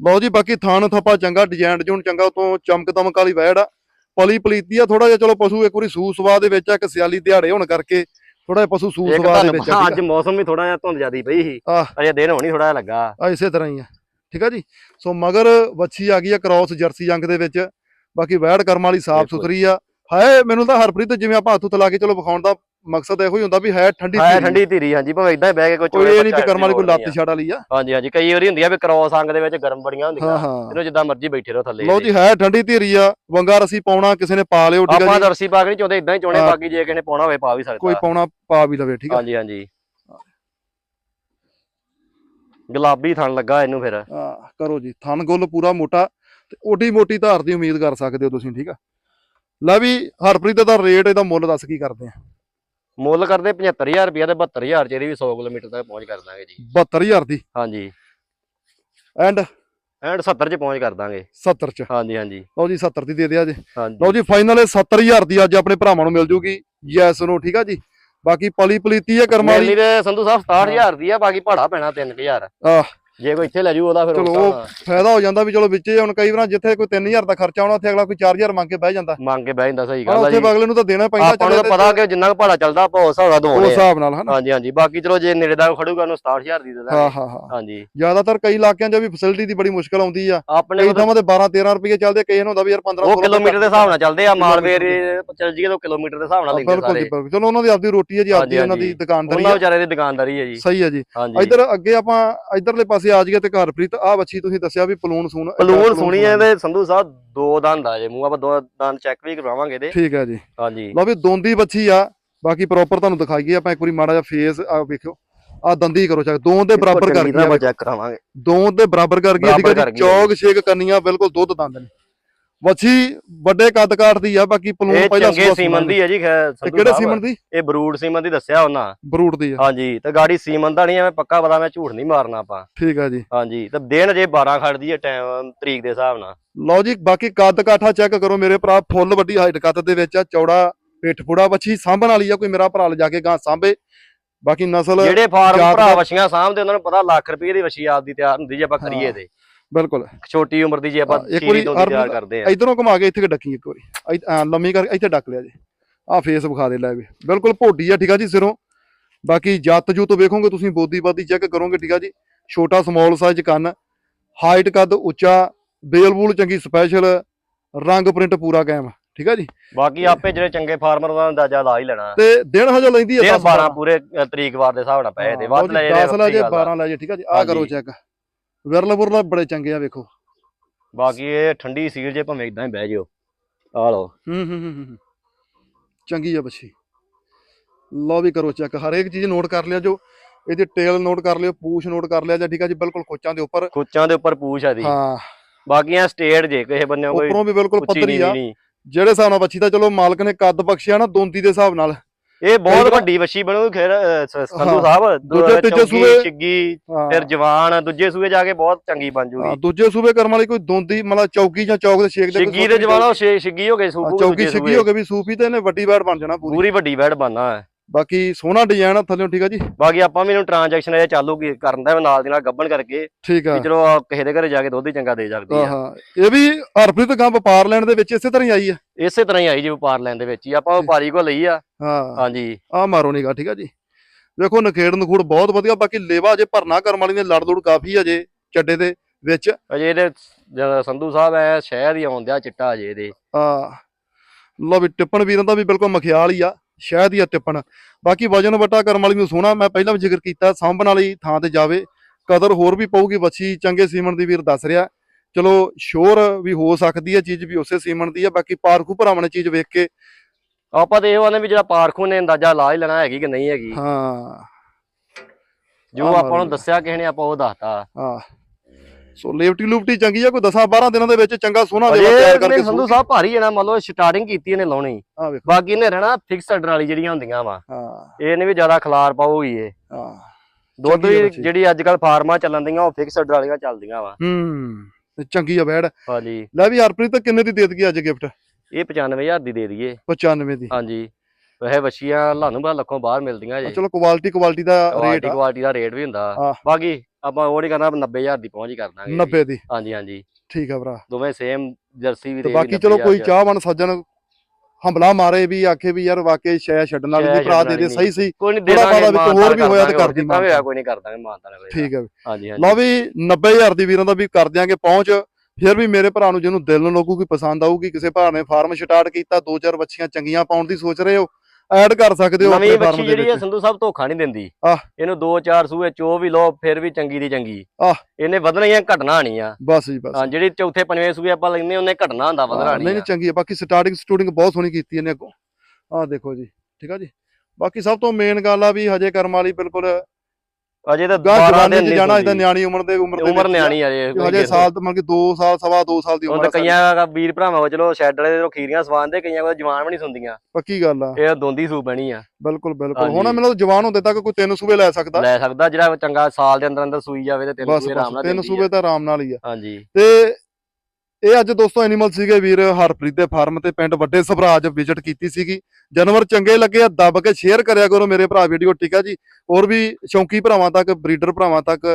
[SPEAKER 1] ਲਓ ਜੀ ਬਾਕੀ ਥਾਣ ਥੱਪਾ ਚੰਗਾ ਡਿਜ਼ਾਈਨ ਜੂਨ ਚੰਗਾ ਉਤੋਂ ਚਮਕ ਦਮਕ ਵਾਲੀ ਵੈੜ ਆ। ਪਲੀ ਪਲੀਤੀ ਆ ਥੋੜਾ ਜਿਹਾ ਚਲੋ ਪਸ਼ੂ ਇੱਕ ਵਾਰੀ ਸੂ ਸਵਾ ਦੇ ਵਿੱਚ ਆ ਇੱਕ ਸਿਆਲੀ ਦਿਹਾੜੇ ਹੋਣ ਕਰਕੇ ਥੋੜਾ ਜਿਹਾ ਪਸ਼ੂ ਸੂ ਸਵਾ ਦੇ ਵਿੱਚ ਆ
[SPEAKER 2] ਅੱਜ ਮੌਸਮ ਵੀ ਥੋੜਾ ਜਿਹਾ ਧੁੰਦ ਜਿਆਦੀ ਪਈ ਸੀ। ਅਜੇ ਦਿਨ ਹੋਣੀ ਥੋੜਾ ਜਿਹਾ ਲੱਗਾ।
[SPEAKER 1] ਆ ਇਸੇ ਤਰ੍ਹਾਂ ਹੀ ਆ। ਠੀਕ ਆ ਜੀ? ਸੋ ਮਗਰ ਵੱਛੀ ਆ ਗਈ ਆ ਕ੍ਰਾਸ ਜਰਸੀ ਅੰਗ ਦੇ ਵਿੱਚ। ਬਾਕੀ ਵੈੜ ਕਰਮ ਵਾਲੀ ਸਾਫ਼ ਸੁਥਰੀ ਆ। ਹਾਏ ਮੈਨੂੰ ਤਾਂ ਹਰਪ੍ਰੀਤ ਜਿਵੇਂ ਆਪਾਂ ਹੱਥ ਲਾ ਕੇ ਚਲੋ ਵਿਖਾਉਣ ਦਾ ਮਕਸਦ ਇਹੋ ਹੀ ਹੁੰਦਾ ਵੀ ਹੈ ਠੰਡੀ
[SPEAKER 2] ਹੈ। ਠੰਡੀ ਧੀਰੀ ਹਾਂਜੀ ਭਾਵੇਂ ਇਦਾਂ ਹੀ ਬਹਿ ਕੇ ਕੋਈ ਚੋਲੇ
[SPEAKER 1] ਇਹ ਨਹੀਂ ਵੀ ਕਰਮ ਵਾਲੀ ਕੋਈ ਲੱਤ ਛੜ ਵਾਲੀ ਆ।
[SPEAKER 2] ਹਾਂਜੀ ਹਾਂਜੀ ਕਈ ਵਾਰੀ ਹੁੰਦੀ ਆ ਵੀ ਕ੍ਰੋਸ ਅੰਗ ਦੇ ਵਿੱਚ ਗਰਮ ਬੜੀਆਂ ਹੁੰਦੀਆਂ। ਇਹਨੂੰ ਜਿੱਦਾਂ ਮਰਜ਼ੀ ਬੈਠੇ ਰਹੋ ਥੱਲੇ
[SPEAKER 1] ਲਓ ਜੀ ਹੈ ਠੰਡੀ ਧੀਰੀ ਆ ਵੰਗਾ ਰਸੀ ਪਾਉਣਾ ਕਿਸੇ ਨੇ ਪਾ ਲਿਓ ਠੀਕ ਆ
[SPEAKER 2] ਆਪਾਂ
[SPEAKER 1] ਜੀ।
[SPEAKER 2] ਦਰਸੀ ਪਾ ਕੇ ਨਹੀਂ ਚਾਹੁੰਦੇ ਇਦਾਂ ਹੀ ਚੋਣੇ। ਬਾਕੀ ਜੇ ਕਿਸੇ ਨੇ ਪਾਉਣਾ ਹੋਵੇ ਪਾ ਵੀ ਸਕਦਾ।
[SPEAKER 1] ਕੋਈ ਪਾਉਣਾ ਪਾ ਵੀ ਲਵੇ ਠੀਕ ਆ।
[SPEAKER 2] ਹਾਂਜੀ ਹਾਂਜੀ। ਗੁਲਾਬੀ ਥਣ ਲੱਗਾ ਇਹਨੂੰ ਫਿਰ।
[SPEAKER 1] ਹਾਂ, ਕਰੋ ਜੀ ਥਣ ਗੁੱਲ ਪੂਰਾ ਮੋਟਾ ਤੇ ਓਡੀ ਮੋਟੀ ਧਾਰ ਦੀ ਉਮੀਦ ਕਰ ਸਕਦੇ ਹੋ ਤੁਸੀਂ ਠੀਕ ਆ। ਲੈ ਵੀ ਹਰਪ੍ਰੀਤ ਦਾ ਰੇਟ ਇਹਦਾ ਮੁੱਲ ਦੱਸ ਕੀ ਕਰਦੇ ਆ।
[SPEAKER 2] ਮੁੱਲ ਕਰਦੇ 75000 ਰੁਪਏ ਤੇ 72000 ਚ ਇਹਦੀ ਵੀ 100 ਕਿਲੋਮੀਟਰ ਤੱਕ ਪਹੁੰਚ ਕਰ ਦਾਂਗੇ ਜੀ।
[SPEAKER 1] 72000 ਦੀ?
[SPEAKER 2] ਹਾਂਜੀ।
[SPEAKER 1] ਐਂਡ?
[SPEAKER 2] ਐਂਡ 70 ਚ ਪਹੁੰਚ ਕਰ ਦਾਂਗੇ।
[SPEAKER 1] 70 ਚ?
[SPEAKER 2] ਹਾਂਜੀ ਹਾਂਜੀ।
[SPEAKER 1] ਲਓ ਜੀ 70 ਦੀ ਦੇ ਦਿਆ ਜੀ। ਲਓ ਜੀ ਫਾਈਨਲ ਇਹ 70000 ਦੀ ਅੱਜ ਆਪਣੇ ਭਰਾਵਾਂ ਨੂੰ ਮਿਲ ਜੂਗੀ। ਯੈਸ ਨੂੰ ਠੀਕ ਆ ਜੀ? ਬਾਕੀ ਪਲੀ ਪਲੀਤੀ ਹੈ ਕਰਮ
[SPEAKER 2] ਮੇਲੀ
[SPEAKER 1] ਵਾਲੀ
[SPEAKER 2] ਦੇ ਸੰਧੂ ਸਾਹਿਬ 67000 ਦੀ ਆ ਬਾਕੀ ਭਾੜਾ ਪੈਣਾ 3000
[SPEAKER 1] ਆਹ।
[SPEAKER 2] ਜੇ ਕੋਈ ਇੱਥੇ ਲੈ ਜੂ ਉਹਦਾ ਫਿਰ
[SPEAKER 1] ਚਲੋ ਉਹ ਫਾਇਦਾ ਹੋ ਜਾਂਦਾ ਵੀ ਚਲੋ ਵਿੱਚੇ ਹੁਣ ਕਈ ਵਾਰ ਜਿੱਥੇ ਕੋਈ 3000 ਦਾ ਖਰਚਾ ਆਉਣਾ ਉੱਥੇ ਅਗਲਾ ਕੋਈ 4000 ਮੰਗ ਕੇ ਬਹਿ ਜਾਂਦਾ।
[SPEAKER 2] ਮੰਗ ਕੇ ਬਹਿ ਜਾਂਦਾ ਸਹੀ ਗੱਲ ਆ
[SPEAKER 1] ਉੱਥੇ
[SPEAKER 2] ਜੀ।
[SPEAKER 1] ਅਗਲੇ ਨੂੰ ਤਾਂ ਦੇਣਾ ਪੈਂਦਾ
[SPEAKER 2] ਆਪਾਂ ਨੂੰ ਪਤਾ ਕਿ ਜਿੰਨਾ ਕੁ ਭਾੜਾ ਚੱਲਦਾ ਆਪਾਂ ਉਸ ਹਿਸਾਬ ਨਾਲ
[SPEAKER 1] ਉਸ ਹਿਸਾਬ ਨਾਲ ਹਨਾ?
[SPEAKER 2] ਹਾਂਜੀ ਹਾਂਜੀ ਬਾਕੀ ਚਲੋ ਜੇ ਨੇੜੇ ਦਾ ਖੜੂਗਾ ਉਹਨੂੰ 67000 ਦੀ ਦੇ
[SPEAKER 1] ਹਾਂ
[SPEAKER 2] ਦਾਂਗੇ।
[SPEAKER 1] ਹਾਂ ਹਾਂ
[SPEAKER 2] ਹਾਂਜੀ।
[SPEAKER 1] ਜ਼ਿਆਦਾਤਰ ਕਈ ਇਲਾਕਿਆਂ 'ਚ ਵੀ ਫੈਸਿਲਿਟੀ ਦੀ ਬੜੀ ਮੁਸ਼ਕਲ ਆਉਂਦੀ ਆ।
[SPEAKER 2] ਆਪਣੇ
[SPEAKER 1] ਕਈ ਥਾਵਾਂ ਤੇ 12 13 ਰੁਪਏ ਚੱਲਦੇ ਕਈ ਨੂੰ ਹੁੰਦਾ ਵੀ ਯਾਰ 15
[SPEAKER 2] ਉਹ ਕਿਲੋਮੀਟਰ ਦੇ ਹਿਸਾਬ ਨਾਲ ਚੱਲਦੇ ਆ ਮਾਲਵੇਰ ਚੱਲ ਜੀਏ ਤਾਂ ਕਿਲੋਮੀਟਰ ਦੇ ਹਿਸਾਬ ਨਾਲ ਲੈਂਦੇ ਸਾਰੇ।
[SPEAKER 1] ਬਿਲਕੁਲ। ਚਲੋ ਉਹਨਾਂ ਦੀ ਆਪਦੀ ਰੋਟੀ ਹੈ ਜੀ ਆਪਦੀ ਉਹਨਾਂ ਦੀ। ਦੁਕਾਨਦਾਰੀ
[SPEAKER 2] ਉਹਨਾਂ
[SPEAKER 1] ਆ।
[SPEAKER 2] ਵਿਚਾਰੇ ਦੀ ਦੁਕਾਨਦਾਰੀ ਹੈ ਜੀ।
[SPEAKER 1] ਸਹੀ ਹੈ ਜੀ। ਇੱਧਰ ਅੱਗੇ ਆਪਾਂ ਇੱਧਰਲੇ ਪਾਸੇ ਆ ਜਾਈਏ ਤੇ ਘਰਪ੍ਰੀਤ ਆ ਬੱਚੀ ਤੁਸੀਂ ਦੱਸਿਆ ਵੀ ਪਲੂਣ ਸੂਣ
[SPEAKER 2] ਪਲੂਣ ਸੁਣੀ ਇਹਦੇ ਸੰਧੂ ਸਾਹਿਬ ਦੋ ਦੰਦ ਆ ਜੇ ਮੂੰਹ ਆਪਾਂ ਦੋ ਦੰਦ ਚੈੱਕ ਵੀ ਕਰਵਾਵਾਂਗੇ ਇਹਦੇ।
[SPEAKER 1] ਠੀਕ ਹੈ ਜੀ।
[SPEAKER 2] ਹਾਂਜੀ।
[SPEAKER 1] ਲਓ ਵੀ ਦੋਂਦੀ ਬੱਚੀ ਆ ਬਾਕੀ ਪ੍ਰੋਪਰ ਤੁਹਾਨੂੰ ਦਿਖਾਈਏ ਆਪਾਂ ਇੱਕ ਵਾਰੀ ਮਾੜਾ ਜਿਹਾ ਫੇਸ ਆ ਵੇਖਿਓ ਆ ਦੰਦੀ ਕਰੋ ਚੱਕ ਦੋਂ ਦੇ ਬਰਾਬਰ ਕਰ ਗਈ
[SPEAKER 2] ਆਪਾਂ ਚੈੱਕ ਕਰਾਵਾਂਗੇ।
[SPEAKER 1] ਦੋਂ ਦੇ ਬਰਾਬਰ ਕਰ ਗਈ ਜੀ ਚੌਕ ਛੇਕ ਕੰਨੀਆਂ ਬਿਲਕੁਲ ਦੁੱਧ ਦੰਦ ਨੇ। ਬੱਚੀ ਵੱਡੇ ਕੱਦ ਕਾਠ ਦੀ ਆ ਬਾਕੀ ਪਲੂਣ ਪਹਿਲਾਂ
[SPEAKER 2] ਚੰਗੇ ਸੀਮਨ ਦੀ ਹੈ ਜੀ
[SPEAKER 1] ਕਿਹੜੇ। ਸੀਮਨ ਦੀ?
[SPEAKER 2] ਇਹ ਬਰੂਡ ਸੀਮਨ ਦੀ ਦੱਸਿਆ ਉਹਨਾਂ।
[SPEAKER 1] ਬਰੂਟ ਦੀ ਆ।
[SPEAKER 2] ਹਾਂਜੀ ਤੇ ਗਾੜੀ ਸੀਮਨ ਦਾ ਨਹੀਂ ਐਵੇਂ ਪੱਕਾ ਪਤਾ ਮੈਂ ਝੂਠ ਨਹੀਂ ਮਾਰਨਾ ਆਪਾਂ।
[SPEAKER 1] ਠੀਕ ਆ ਜੀ।
[SPEAKER 2] ਹਾਂਜੀ ਤੇ ਦਿਨ ਜੇ 12 ਖੜਦੀ ਹੈ ਟਾਈਮ ਤਰੀਕ ਦੇ ਹਿਸਾਬ ਨਾਲ।
[SPEAKER 1] ਲਓ ਜੀ ਬਾਕੀ ਕੱਦ ਕਾਠਾ ਚੈੱਕ ਕਰੋ ਮੇਰੇ ਭਰਾ ਫੁੱਲ ਵੱਡੀ ਹਾਈਟ ਕੱਦ ਦੇ ਵਿੱਚ ਆ ਚੌੜਾ ਪਿੱਠ ਪੁੜਾ ਬੱਚੀ ਸਾਂਭਣ ਵਾਲੀ ਆ ਕੋਈ ਮੇਰਾ ਭਰਾ ਲਿਜਾ ਕੇ ਗਾਂ ਸਾਂਭੇ। ਬਾਕੀ ਨਸਲ
[SPEAKER 2] ਜਿਹੜੇ ਫਾਰਮ ਭਰਾ ਵਛੀਆਂ ਸਾਹਮਣੇ ਉਹਨਾਂ ਨੂੰ ਪਤਾ ਲੱਖ ਰੁਪਏ ਦੀ ਵਛੀ ਆਪਦੀ ਤਿਆਰ ਹੁੰਦੀ ਜੇ ਆਪਾਂ
[SPEAKER 1] ਹਾਂ।
[SPEAKER 2] ਕਰੀਏ ਤੇ।
[SPEAKER 1] ਬਿਲਕੁਲ।
[SPEAKER 2] ਛੋਟੀ ਉਮਰ ਦੀ ਜੇ ਆਪਾਂ
[SPEAKER 1] ਵਾਰੀ
[SPEAKER 2] ਤੋਂ ਤਿਆਰ ਕਰਦੇ ਆ।
[SPEAKER 1] ਇਧਰੋਂ ਘੁਮਾ ਕੇ ਇੱਥੇ ਡੱਕੀ ਇੱਕ ਵਾਰੀ। ਲੰਮੀ ਕਰਕੇ ਇੱਥੇ ਡੱਕ ਲਿਆ ਜੀ। ਆਹ ਫੇਸ ਵਿਖਾ ਦੇ ਲੈ ਵੀ। ਬਿਲਕੁਲ ਭੋਡੀ ਆ ਠੀਕ ਆ ਜੀ ਸਿਰੋਂ। ਬਾਕੀ ਜੱਤ ਜੂ ਤੋਂ ਵੇਖੋਗੇ ਤੁਸੀਂ ਬੋਦੀ ਬਾਦੀ ਚੈੱਕ ਕਰੋਗੇ ਠੀਕ ਆ ਜੀ। ਛੋਟਾ ਸਮਾਲ ਸਾਈਜ਼ ਕੰਨ। ਹਾਈਟ ਕੱਦ ਉੱਚਾ ਬੇਲ ਬੂਲ ਚੰਗੀ ਸਪੈਸ਼ਲ ਰੰਗ ਪ੍ਰਿੰਟ ਪੂਰਾ ਕਾਇਮ ਠੀਕ ਆ ਜੀ।
[SPEAKER 2] ਬਾਕੀ ਆਪੇ ਜਿਹੜੇ ਚੰਗੇ ਫਾਰਮਰ ਦਾ ਅੰਦਾਜ਼ਾ ਲਾ ਹੀ ਲੈਣਾ।
[SPEAKER 1] ਤੇ ਦਿਨ ਹਜੇ ਲੈਂਦੀ ਆ
[SPEAKER 2] ਇਹ
[SPEAKER 1] 10
[SPEAKER 2] 12 ਪੂਰੇ ਅ, ਤਰੀਕ ਵਾਰ ਦੇ ਹਿਸਾਬ ਨਾਲ ਪਏ ਤੇ ਵੱਧ ਲੈ ਜੇ
[SPEAKER 1] 10 ਲੈ ਜੇ
[SPEAKER 2] ਵੱਖਰੀ ਗੱਲ ਆ।
[SPEAKER 1] 12 ਲੈ ਜੇ ਠੀਕ ਆ ਜੀ। ਆਹ ਕਰੋ। ਚੈੱਕ ਵਿਰਲ ਬੁਰਲਾ ਬੜੇ ਚੰਗੇ ਆ ਵੇਖੋ।
[SPEAKER 2] ਬਾਕੀ ਇਹ ਠੰਡੀ ਸੀਲ ਜੇ ਭਾਵੇਂ ਇਦਾਂ ਹੀ ਬਹਿ ਜਿਓ ਆ ਲਓ।
[SPEAKER 1] ਹੂੰ ਹੂੰ ਹੂੰ ਹੂੰ, ਹੂੰ। ਚੰਗੀ ਆ ਬੱਚੀ। ਲਓ ਵੀ ਕਰੋ ਚੈੱਕ ਹਰੇਕ ਚੀਜ਼ ਨੋਟ ਕਰ ਲਿਆ ਜੋ ਇਹਦੀ ਟੇਲ ਨੋਟ ਕਰ ਲਿਓ ਪੂਛ ਨੋਟ ਕਰ ਲਿਆ ਜਾਂ ਠੀਕ ਆ ਜੀ ਬਿਲਕੁਲ ਕੋਚਾਂ ਦੇ ਉੱਪਰ।
[SPEAKER 2] ਕੁੱਚਾਂ ਦੇ ਉੱਪਰ ਪੂਛ ਆ ਦੀ।
[SPEAKER 1] ਹਾਂ।
[SPEAKER 2] ਬਾਕੀਆਂ ਸਟੇਟ ਜੇ ਕਿਸੇ ਬੰਨੇ ਕੋਈ
[SPEAKER 1] ਉੱਪਰੋਂ ਵੀ ਬਿਲਕੁਲ
[SPEAKER 2] ਨਹੀਂ
[SPEAKER 1] ਆ। ਜਿਹੜੇ ਹਿਸਾਬ ਨਾਲ ਬੱਚੀ ਦਾ ਚਲੋ ਮਾਲਕ ਨੇ ਕੱਦ ਬਖਸ਼ਿਆ ਨਾ ਦੋਂਤੀ ਦੇ ਹਿਸਾਬ ਨਾਲ।
[SPEAKER 2] ਇਹ ਬਹੁਤ ਵੱਡੀ ਵੱਛੀ ਬਣੂ ਖੇਰ ਸੰਧੂ। ਸਾਹਿਬ
[SPEAKER 1] ਦੂਜੇ ਤੀਜੇ ਸੂਬੇ-
[SPEAKER 2] ਛਿੱਗੀ ਫਿਰ ਜਵਾਨ ਦੂਜੇ ਸੂਏ ਜਾ ਕੇ ਬਹੁਤ ਚੰਗੀ ਬਣ ਜੂਗੀ।
[SPEAKER 1] ਦੂਜੇ ਸੂਬੇ ਕਰਮ ਵਾਲੀ ਕੋਈ ਦੋਂਦੀ ਮਤਲਬ ਚੌਕੀ ਜਾਂ ਚੌਕ ਦੇ ਛੇਕ ਦੇ
[SPEAKER 2] ਛਿੱਗੀ ਦੇ ਜਵਾਨ ਉਹ ਛੇ- ਛਿੱਗੀ ਹੋ ਗਏ ਸੂਬੂ
[SPEAKER 1] ਚੌਕੀ ਛਿੱਗੀ ਹੋ ਕੇ ਵੀ ਸੂਫੀ ਤੇ ਇਹਨੇ ਵੱਡੀ ਬੈਟ ਬਣ ਜਾਣਾ ਪੂਰੀ।
[SPEAKER 2] ਪੂਰੀ ਵੱਡੀ ਬੈਡ ਬਣਨਾ ਹੈ।
[SPEAKER 1] ਬਾਕੀ ਸੋਹਣਾ ਡਿਜ਼ਾਈਨ ਆ ਥੱਲੇ ਠੀਕ ਆ ਜੀ?
[SPEAKER 2] ਬਾਕੀ ਆਪਾਂ ਵੀ ਇਹਨੂੰ ਟ੍ਰਾਂਜੈਕਸ਼ਨ ਇਹ ਚਾਲੂ ਕੀ- ਕਰਨ ਦਾ ਨਾਲ ਦੀ ਨਾਲ ਗੱਬਣ ਕਰਕੇ
[SPEAKER 1] ਠੀਕ ਆ।
[SPEAKER 2] ਚਲੋ ਆ ਕਿਸੇ ਦੇ ਘਰੇ ਜਾ ਕੇ ਦੁੱਧ ਹੀ ਚੰਗਾ ਦੇ ਸਕਦੀ
[SPEAKER 1] ਹਾਂ
[SPEAKER 2] ਆ।
[SPEAKER 1] ਹਾਂ ਇਹ ਵੀ ਹਰਪ੍ਰੀਤ ਗਾਂ ਵਪਾਰ ਲੈਣ ਦੇ ਵਿੱਚ ਇਸੇ ਤਰ੍ਹਾਂ ਹੀ ਆਈ ਆ?
[SPEAKER 2] ਇਸੇ ਤਰ੍ਹਾਂ ਹੀ ਆਈ ਜੀ ਵਪਾਰ ਲੈਣ ਦੇ ਵਿੱਚ ਹੀ। ਆਪਾਂ ਵਪਾਰੀ ਕੋ ਲਈ ਆ।
[SPEAKER 1] ਹਾਂ।
[SPEAKER 2] ਹਾਂਜੀ।
[SPEAKER 1] ਆ ਮਾਰੋ ਨਿਗਾ ਠੀਕ ਆ ਜੀ। ਵੇਖੋ ਨਖੇੜ ਨਖੂੜ ਬਹੁਤ ਵਧੀਆ ਬਾਕੀ ਲੇਵਾ ਅਜੇ ਭਰਨਾ ਕਰਮ ਵਾਲੀ ਨੇ ਲੜ ਲੁੜ ਕਾਫੀ ਅਜੇ ਚੱਡੇ ਦੇ ਵਿੱਚ।
[SPEAKER 2] ਅਜੇ ਇਹਦੇ ਜ- ਸੰਧੂ ਸਾਹਿਬ ਐ ਸ਼ਹਿਰ ਹੀ ਆਉਂਦਿਆ ਚਿੱਟਾ ਅਜੇ ਇਹਦੇ।
[SPEAKER 1] ਆ ਲੋ ਵੀ ਟਿੱਪਣ ਵੀਰਾਂ ਦਾ ਵੀ ਬਿਲਕੁਲ ਮਖਿਆਲ ਹੀ ਆ। ਸ਼ਾਇਦ ਹੀ ਆ ਟਿੱਪਣ ਬਾਕੀ ਵਜਨ ਵਟਾ ਕਰਮ ਵਾਲੀ ਨੂੰ ਸੋਹਣਾ ਮੈਂ ਪਹਿਲਾਂ ਵੀ ਜ਼ਿਕਰ ਕੀਤਾ ਸਾਂਭਣ ਵਾਲੀ ਥਾਂ ਤੇ ਜਾਵੇ। ਕਦਰ ਹੋਰ ਵੀ ਪਊਗੀ ਵੱਛੀ ਚੰਗੇ ਸੀਮਨ ਦੀ ਵੀਰ ਦੱਸ ਰਿਹਾ। ਚਲੋ ਸ਼ੋਰ ਵੀ ਹੋ ਸਕਦੀ ਹੈ ਚੀਜ਼ ਵੀ ਉਸੇ ਸੀਮਨ ਦੀ ਆ ਬਾਕੀ ਪਾਰਖੂ ਭਰਾਵਾਂ ਨੇ ਚੀਜ਼ ਵੇਖ ਕੇ
[SPEAKER 2] ਆਪਾਂ ਤੇ ਇਹ ਵਾਨੇ ਵੀ ਜਿਹੜਾ ਪਾਰਖੂ ਨੇ ਅੰਦਾਜ਼ਾ ਲਾ ਹੀ ਲੈਣਾ ਹੈਗੀ ਕਿ ਨਹੀਂ ਹੈਗੀ।
[SPEAKER 1] ਹਾਂ।
[SPEAKER 2] ਜੋ ਆਪਾਂ ਨੂੰ। ਦੱਸਿਆ ਕਿਸੇ ਨੇ ਆਪਾਂ ਉਹ ਦੱਸਤਾ।
[SPEAKER 1] ਹਾਂ ਸੋ ਲੇਵਟੀ ਲੂਪਟੀ ਚੰਗੀ ਆ ਕੋਈ 10 12 ਦਿਨਾਂ ਦੇ ਵਿੱਚ ਚੰਗਾ ਸੋਹਣਾ ਦੇਵਾ ਤਿਆਰ ਕਰਕੇ
[SPEAKER 2] ਇਹਨੇ ਸੰਧੂ ਸਾਹਿਬ ਭਾਰੀ ਜਣਾ ਮੰਨ ਲਓ ਸਟਾਰਟਿੰਗ ਕੀਤੀ ਇਹਨੇ ਲਾਉਣੀ। ਬਾਕੀ ਇਹਨੇ ਰਹਿਣਾ ਫਿਕਸ ਆਰਡਰ ਵਾਲੀ ਜਿਹੜੀਆਂ ਹੁੰਦੀਆਂ ਵਾ।
[SPEAKER 1] ਹਾਂ।
[SPEAKER 2] ਇਹ ਨਹੀਂ ਵੀ ਜ਼ਿਆਦਾ ਖਲਾਰ ਪਾਉਗੀ ਇਹ।
[SPEAKER 1] ਹਾਂ।
[SPEAKER 2] ਦੁੱਧ। ਜਿਹੜੀ ਅੱਜ ਕੱਲ ਫਾਰਮਾਂ ਚੱਲਣ ਦੀਆਂ ਉਹ ਫਿਕਸ ਆਰਡਰ ਵਾਲੀਆਂ ਚੱਲਦੀਆਂ ਵਾ।
[SPEAKER 1] ਹੂੰ ਤੇ ਚੰਗੀ ਆ ਬੈੜ
[SPEAKER 2] ਹਾਂਜੀ।
[SPEAKER 1] ਲੈ ਵੀ ਹਰਪ੍ਰੀਤ ਕਿੰਨੇ ਦੀ ਦੇ ਦਗੀ ਅੱਜ ਗਿਫਟ
[SPEAKER 2] ਇਹ 95000 ਦੀ ਦੇ ਦਈਏ।
[SPEAKER 1] 95 ਦੀ।
[SPEAKER 2] ਹਾਂਜੀ। ਵੈਸੇ ਵੱਛੀਆਂ ਲਾਨੂੰ ਬਾ ਲੱਖੋਂ ਬਾਹਰ ਮਿਲਦੀਆਂ ਜੀ।
[SPEAKER 1] ਚਲੋ ਕੁਆਲਿਟੀ ਕੁਆਲਿਟੀ ਦਾ ਰੇਟ ਆ।
[SPEAKER 2] ਕੁਆਲਿਟੀ ਦਾ ਰੇਟ ਵੀ ਹੁੰਦਾ। ਬਾਕੀ ਆਪਾਂ ਉਹ ਨਹੀਂ ਕਰਨਾ 90000 ਦੀ ਪਹੁੰਚ ਹੀ ਕਰ ਦਾਂਗੇ। ਜੀ।
[SPEAKER 1] 90 ਦੀ।
[SPEAKER 2] ਹਾਂਜੀ ਹਾਂਜੀ।
[SPEAKER 1] ਠੀਕ ਆ ਭਰਾ।
[SPEAKER 2] ਦੋਵੇਂ ਸੇਮ ਜਰਸੀ ਵੀ
[SPEAKER 1] ਤੇ
[SPEAKER 2] ਦੇ
[SPEAKER 1] ਬਾਕੀ ਚਲੋ ਕੋਈ ਚਾਹ ਬਣ ਸੱਜਣ ਹੰਬਲਾ ਮਾਰੇ ਵੀ ਆਖੇ ਵੀ ਯਾਰ ਵਾਕਈ ਸ਼ੈ ਛੱਡਣ ਵਾਲੀ ਨਹੀਂ ਭਰਾ ਦੇ ਦੇ ਸਹੀ ਸਹੀ
[SPEAKER 2] ਕੋਈ ਨਹੀਂ ਦੇ
[SPEAKER 1] ਥੋੜ੍ਹਾ
[SPEAKER 2] ਦਾਂਗੇ
[SPEAKER 1] ਬਹੁਤਾ ਵਿੱਚ ਹੋਰ ਵੀ ਹੋਇਆ ਤੇ ਕਰ ਦੀ
[SPEAKER 2] ਜਿੰਨਾ ਵੀ
[SPEAKER 1] ਮਾਨਤਾ।
[SPEAKER 2] ਹੋਇਆ ਕੋਈ ਨਹੀਂ ਕਰ ਦਾਂਗੇ ਮਾਨਤਾ ਨਾਲ
[SPEAKER 1] ਠੀਕ ਹੈ
[SPEAKER 2] ਹਾਂਜੀ ਹਾਂਜੀ।
[SPEAKER 1] ਲਓ ਵੀ 90000 ਦੀ ਵੀਰਾਂ ਦਾ ਵੀ ਕਰ ਦਿਆਂਗੇ ਪਹੁੰਚ। ਫਿਰ ਵੀ ਮੇਰੇ ਭਰਾ ਨੂੰ ਜਿਹਨੂੰ ਦਿਲ ਨੂੰ ਲੱਗੂਗੀ ਪਸੰਦ ਆਊਗੀ ਕਿਸੇ ਭਰਾ ਨੇ ਫਾਰਮ ਸਟਾਰਟ ਕੀਤਾ ਦੋ ਚਾਰ ਬੱਚੀਆਂ ਚੰਗੀਆਂ ਪਾਉਣ ਦੀ ਸੋਚ ਰਹੇ ਹੋ। ਐਡ ਕਰ ਸਕਦੇ ਹੋ
[SPEAKER 2] ਨਵੀਂ ਬੱਚੀ ਜਿਹੜੀ ਹੈ ਸੰਧੂ ਸਾਹਿਬ ਧੋਖਾ ਨਹੀਂ ਦਿੰਦੀ। ਇਹਨੂੰ 2-4 ਸੂਏ ਚੋ ਵੀ ਲਓ ਫਿਰ ਵੀ ਚੰਗੀ ਦੀ ਚੰਗੀ। ਇਹਨੇ ਵਧਣਾ ਹੀ ਘਟਣਾ ਨਹੀਂ ਆ।
[SPEAKER 1] ਬਸ ਜੀ ਬਸ।
[SPEAKER 2] ਹਾਂ ਜਿਹੜੀ ਚੌਥੇ ਪੰਜਵੇਂ ਸੂਏ ਆਪਾਂ ਲੈਂਦੇ ਉਹਨੇ ਘਟਣਾ ਹੁੰਦਾ ਵਧਣਾ
[SPEAKER 1] ਨਹੀਂ
[SPEAKER 2] ਨਹੀਂ
[SPEAKER 1] ਨਹੀਂ ਚੰਗੀ ਹੈ ਬਾਕੀ ਸਟਾਰਟਿੰਗ ਸਟੂਡਿੰਗ ਬਹੁਤ ਸੋਹਣੀ ਕੀਤੀ ਇਹਨੇ ਅੱਗੋਂ। ਆਹ ਦੇਖੋ ਜੀ ਠੀਕ ਆ ਜੀ। ਬਾਕੀ ਸਭ ਤੋਂ ਮੇਨ ਗੱਲ ਆ ਵੀ ਹਜੇ ਕਰਮ ਵਾਲੀ ਬਿਲਕੁਲ
[SPEAKER 2] ਅਜੇ ਤਾਂ
[SPEAKER 1] ਗਾਂ
[SPEAKER 2] 12
[SPEAKER 1] ਜਵਾਨੀ
[SPEAKER 2] ਦਿਨ ਨਹੀਂ
[SPEAKER 1] ਜਾਣਾ
[SPEAKER 2] ਹੁੰਦੀ।
[SPEAKER 1] ਇਦਾਂ ਨਿਆਣੀ ਉਮਰ ਦੇ ਉਮਰ ਦੇ
[SPEAKER 2] ਉਮਰ। ਨਿਆਣੀ ਆ ਜੇ
[SPEAKER 1] ਹਜੇ ਸਾਲ ਤੋਂ ਮਤਲਬ ਕਿ 2 ਸਾਲ ਸਵਾ 2 ਸਾਲ ਦੀ
[SPEAKER 2] ਹੁਣ
[SPEAKER 1] ਉਮਰ ਸਾਡੀ।
[SPEAKER 2] ਕਈਆਂ ਦਾ ਵੀਰ ਭਰਾਵਾਂ ਚਲੋ ਸ਼ੈਡ ਵਾਲੇ ਦੇ ਖੀਰੀਆਂ ਸਵਾਉਂਦੇ ਕਈਆਂ ਕੋਲ ਜਵਾਨ ਵੀ ਨਹੀਂ ਸੁਣਦੀਆਂ
[SPEAKER 1] ਪੱਕੀ ਗੱਲ ਆ
[SPEAKER 2] ਇਹ ਦੋਂਦੀ ਸੂ ਬਣੀ ਆ
[SPEAKER 1] ਬਿਲਕੁਲ ਬਿਲਕੁਲ। ਹੁਣ ਮੈਨੂੰ ਜਵਾਨ ਹੁੰਦੇ ਤੱਕ ਕੋਈ ਤਿੰਨ ਸੂਬੇ ਲੈ ਸਕਦਾ
[SPEAKER 2] ਲੈ ਸਕਦਾ ਜਿਹੜਾ ਚੰਗਾ ਸਾਲ ਦੇ ਅੰਦਰ ਅੰਦਰ ਸੂਈ ਜਾਵੇ ਤੇ ਤਿੰਨ ਸੂਏ ਆਰਾਮ ਨਾਲ
[SPEAKER 1] ਤਿੰਨ ਸੂਬੇ। ਤਾਂ ਆਰਾਮ ਨਾਲ ਹੀ ਆ
[SPEAKER 2] ਹਾਂਜੀ
[SPEAKER 1] ਤੇ ਇਹ ਅੱਜ ਦੋਸਤੋ ਐਨੀਮਲ ਸੀਗੇ ਵੀਰ ਹਰਪ੍ਰੀਤ ਦੇ ਫਾਰਮ ਤੇ ਪਿੰਡ ਵੱਡੇ ਸਭਰਾਜ ਵਿਜ਼ਿਟ ਕੀਤੀ ਸੀਗੀ। ਜਾਨਵਰ ਚੰਗੇ ਲੱਗੇ ਆ ਦੱਬ ਕੇ ਸ਼ੇਅਰ ਕਰਿਆ ਕਰੋ ਮੇਰੇ ਭਰਾ ਵੀਡੀਓ ਠੀਕ ਆ ਜੀ? ਹੋਰ ਵੀ ਸ਼ੌਂਕੀ ਭਰਾਵਾਂ ਤੱਕ ਬਰੀਡਰ ਭਰਾਵਾਂ ਤੱਕ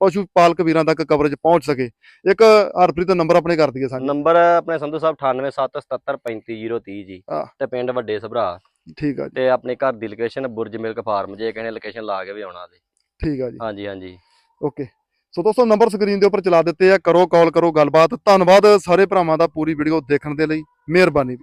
[SPEAKER 1] ਪਸ਼ੂ ਪਾਲਕ ਵੀਰਾਂ ਤੱਕ ਕਵਰੇਜ ਪਹੁੰਚ ਸਕੇ। ਇੱਕ ਹਰਪ੍ਰੀਤ ਨੰਬਰ ਆਪਣੇ ਕਰ ਦਈਏ ਸਾਨੂੰ
[SPEAKER 2] ਨੰਬਰ ਆਪਣੇ ਸੰਧੂ ਸਾਹਿਬ 9877735030 ਜੀ। ਤੇ ਪਿੰਡ ਵੱਡੇ ਸਭਰਾ
[SPEAKER 1] ਠੀਕ ਆ ਜੀ।
[SPEAKER 2] ਤੇ ਆਪਣੇ ਘਰ ਦੀ ਲੋਕੇਸ਼ਨ ਬੁਰਜ ਮਿਲਕ ਫਾਰਮ ਜੇ ਕਹਿੰਦੇ ਲੋਕੇਸ਼ਨ ਲਾ ਕੇ ਵੀ ਆਉਣਾ ਤੇ।
[SPEAKER 1] ਠੀਕ ਆ ਜੀ।
[SPEAKER 2] ਹਾਂਜੀ ਹਾਂਜੀ।
[SPEAKER 1] ਓਕੇ। ਸੋ ਦੋਸਤੋ ਨੰਬਰ ਸਕਰੀਨ ਦੇ ਉੱਪਰ ਚਲਾ ਦਿੱਤੇ ਆ, ਕਰੋ ਕਾਲ ਕਰੋ ਗੱਲਬਾਤ। ਧੰਨਵਾਦ ਸਾਰੇ ਭਰਾਵਾਂ ਦਾ ਪੂਰੀ ਵੀਡੀਓ ਦੇਖਣ ਦੇ ਲਈ। ਮਿਹਰਬਾਨੀ।